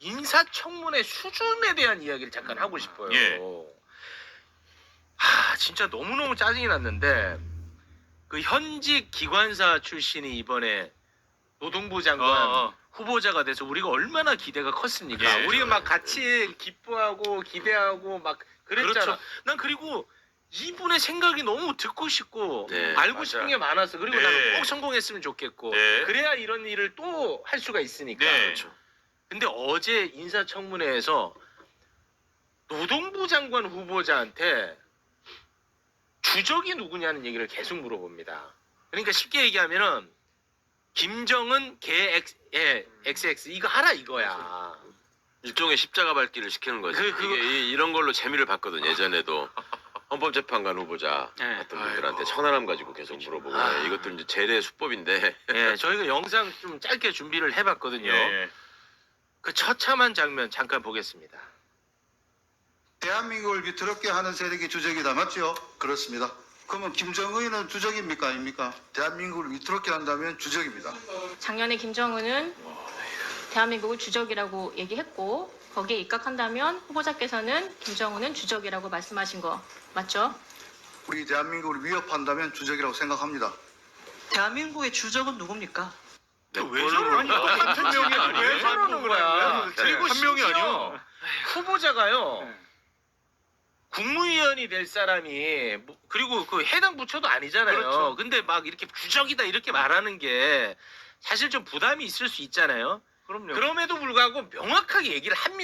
인사청문회 수준에 대한 이야기를 잠깐 하고 싶어요. 예. 하, 진짜 너무너무 짜증이 났는데 그 현직 기관사 출신이 이번에 노동부 장관 어, 어. 후보자가 돼서 우리가 얼마나 기대가 컸습니까? 예, 우리가 막 같이 기뻐하고 기대하고 막 그랬잖아. 그렇죠. 난 그리고 이분의 생각이 너무 듣고 싶고 네, 알고 맞아. 싶은 게 많아서 그리고 네. 나는 꼭 성공했으면 좋겠고 네. 그래야 이런 일을 또 할 수가 있으니까. 네. 그렇죠. 근데 어제 인사청문회에서 노동부 장관 후보자한테 주적이 누구냐는 얘기를 계속 물어봅니다. 그러니까 쉽게 얘기하면은 김정은 개 X, 예, XX 이거 하라 이거야. 일종의 십자가 밟기를 시키는 거지. 그- 그거- 이게 이, 런 걸로 재미를 봤거든 예전에도 헌법재판관 후보자 네. 같은 분들한테 천하람 가지고 계속 물어보고 아. 네, 이것들 이제 재래 수법인데 예, 저희가 영상 좀 짧게 준비를 해봤거든요. 예. 그 처참한 장면 잠깐 보겠습니다. 대한민국을 비트럽게 하는 세력이 주적이다 맞죠? 그렇습니다. 그러면 김정은은 주적입니까 아닙니까? 대한민국을 위트럽게 한다면 주적입니다. 작년에 김정은은 대한민국을 주적이라고 얘기했고 거기에 입각한다면 후보자께서는 김정은은 주적이라고 말씀하신 거 맞죠? 우리 대한민국을 위협한다면 주적이라고 생각합니다. 대한민국의 주적은 누굽니까? 왜 저러는 거야? 한 명이 아니에요? 왜 저러는 거야? 그리고 한 명이 아니요. 후보자가요. 국무위원이 될 사람이 뭐- 그리고 그 해당 부처도 아니잖아요. 그렇죠. 근데 막 이렇게 부적이다 이렇게 말하는 게 사실 좀 부담이 있을 수 있잖아요. 그럼요. 그럼에도 불구하고 명확하게 얘기를 합니다.